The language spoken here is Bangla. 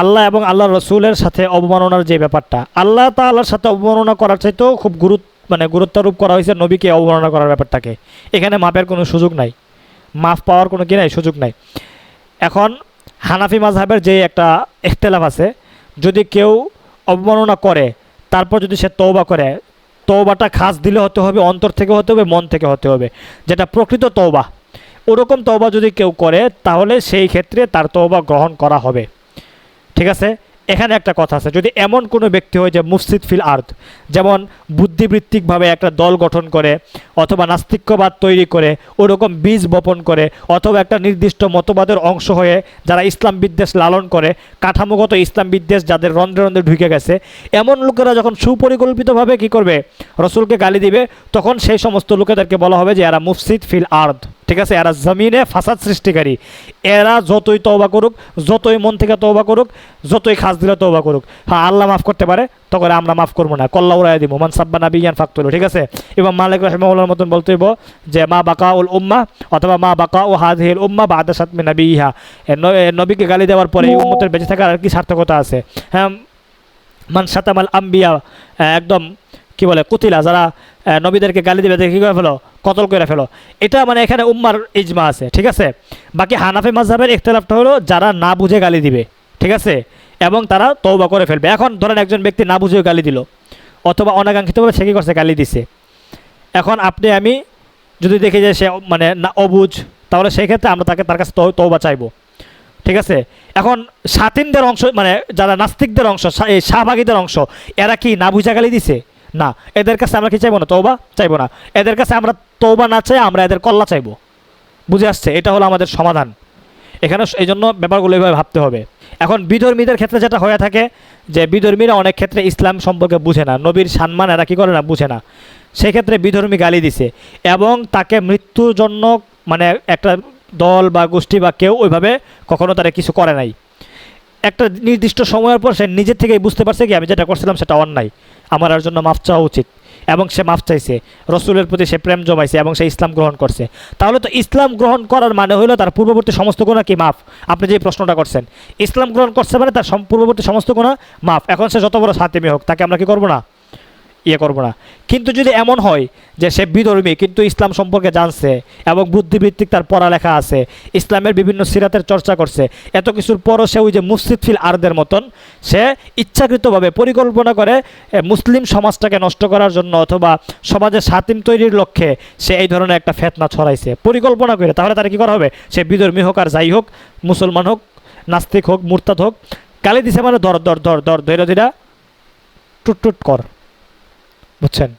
আল্লাহ এবং আল্লাহ রসুলের সাথে অবমাননার যে ব্যাপারটা, আল্লাহ তাআলার সাথে অবমাননা করার চাইতেও খুব গুরুত্ব মানে গুরুত্বারোপ করা হয়েছে নবীকে অবমাননা করার ব্যাপারটাকে। এখানে মাপের কোনো সুযোগ নাই মাফ পাওয়ার কোনো কি নাই, সুযোগ নাই। এখন হানাফি মাযহাবের যে একটা ইখতলাফ আছে, যদি কেউ অবমাননা করে, তারপর যদি সে তওবা করে, তওবাটা খাস দিলে হতে হবে, অন্তর থেকে হতে হবে, মন থেকে হতে হবে, যেটা প্রকৃত তওবা। ওরকম তওবা যদি কেউ করে, তাহলে সেই ক্ষেত্রে তার তওবা গ্রহণ করা হবে। ঠিক আছে? এখানে একটা কথা আছে, যদি এমন কোনো ব্যক্তি হয় যে মুফসিদ ফিল আর্থ, যেমন বুদ্ধিবৃত্তিকভাবে একটা দল গঠন করে অথবা নাস্তিক্যবাদ তৈরি করে, ওরকম বীজ বপন করে, অথবা একটা নির্দিষ্ট মতবাদের অংশ হয়ে যারা ইসলাম বিদ্বেষ লালন করে, কাঠামোগত ইসলাম বিদ্বেষ যাদের রন্ধ্রে রন্ধ্রে ঢুকে গেছে, এমন লোকেরা যখন সুপরিকল্পিতভাবে কি করবে? রসুলকে গালি দিবে, তখন সেই সমস্ত লোকেদেরকে বলা হবে যে এরা মুফসিদ ফিল আর্থ। ঠিক আছে? এরা জমিনে ফাসাদ সৃষ্টিকারী। এরা যতই তওবা করুক যতই মন থেকে তওবা করুক যতই খাস দিলে তওবা করুক। হ্যাঁ আল্লাহ মাফ করতে পারে তখন আমরা মাফ করব না। কল্লা উড়াই দিব। মান সাব্বা নাবি ইয়ান ফাকতুল ঠিক আছে? এবং মালিক রহমাউল্লার মতন বলতে হইব যে মা বাকা উল উম্মা অথবা মা বাকা ও হাজহিল উম্মা বা আদা সাতমি নাবি ইহা ন- নবীকে গালি দেওয়ার পরে এই উম্মতের বেঁচে থাকার আর কি সার্থকতা আছে? হ্যাঁ মান সাতামাল আম্বিয়া একদম কি বলে, কুতিলা, যারা নবীদেরকে গালি দেবে কী করে ফেলো? কতল করে ফেলো। এটা মানে এখানে উম্মার ইজমা আছে, ঠিক আছে? বাকি হানাফি মাযহাবের ইখতলাফটা হলো যারা না বুঝে গালি দিবে, ঠিক আছে? এবং তারা তৌবা করে ফেলবে। এখন ধরেন একজন ব্যক্তি না বুঝে গালি দিল, অথবা অনাকাঙ্ক্ষিতভাবে সে কী করছে? গালি দিছে। এখন আপনি, আমি যদি দেখি যে সে মানে না অবুঝ তাহলে সেই ক্ষেত্রে আমরা তাকে, তার কাছে তৌবা চাইব, ঠিক আছে? এখন সাতিনদের অংশ মানে যারা নাস্তিকদের অংশ এই শাহবাগীদের অংশ, এরা কি না বুঝা গালি দিছে? না, এদের কাছে আমরা কি চাইব না? তৌবা চাইব না। এদের কাছে আমরা তৌবা না চাই, আমরা এদের কল্লা চাইব। বুঝে আসছে? এটা হলো আমাদের সমাধান। এখানে এই জন্য ব্যাপারগুলো এইভাবে ভাবতে হবে। এখন বিধর্মীদের ক্ষেত্রে যেটা হয়ে থাকে, যে বিধর্মীরা অনেক ক্ষেত্রে ইসলাম সম্পর্কে বুঝে না। নবীর সম্মান এরা কী করে না? বুঝে না। সেক্ষেত্রে বিধর্মী গালি দিছে। এবং তাকে মৃত্যুর জন্য মানে একটা দল বা গোষ্ঠী বা কেউ ওইভাবে কখনো তারা কিছু করে নাই। একটা নির্দিষ্ট সময়ের পর সে নিজের থেকেই বুঝতে পারছে কি, আমি যেটা করছিলাম সেটা অন্যায়। আমার আর জন্য মাফ চাওয়া উচিত। এবং সে মাফ চাইছে। রসুলের প্রতি সে প্রেম জমাইছে এবং সে ইসলাম গ্রহণ করছে। তাহলে তো ইসলাম গ্রহণ করার মানে হলো তার পূর্ববর্তী সমস্ত গোনা কি মাফ? আপনি যে প্রশ্নটা করছেন। ইসলাম গ্রহণ করছে মানে তার পূর্ববর্তী সমস্ত গোনা মাফ। এখন সে যত বড় সাতেমি হোক, তাকে আমরা কি করব না? ইয়ে করব না। কিন্তু যদি এমন হয় যে সে বিধর্মী, কিন্তু ইসলাম সম্পর্কে জানছে এবং বুদ্ধিভিত্তিক তার পড়ালেখা আছে, ইসলামের বিভিন্ন সিরাতের চর্চা করছে, এত কিছুর পরও সে ওই যে মুসজিদ ফিল আরদের মতন, সে ইচ্ছাকৃতভাবে পরিকল্পনা করে মুসলিম সমাজটাকে নষ্ট করার জন্য অথবা সমাজে সাতিম তৈরির লক্ষ্যে সে এই ধরনের একটা ফেতনা ছড়াইছে। পরিকল্পনা করে, তাহলে তার কি করা হবে? সে বিধর্মী হোক আর যাই হোক, মুসলমান হোক, নাস্তিক হোক, মুরতাদ হোক গালি দিছে মানে ধর ধর ধর ধর, ধৈর্য ধীরা, টুট টুট কর। বুঝছেন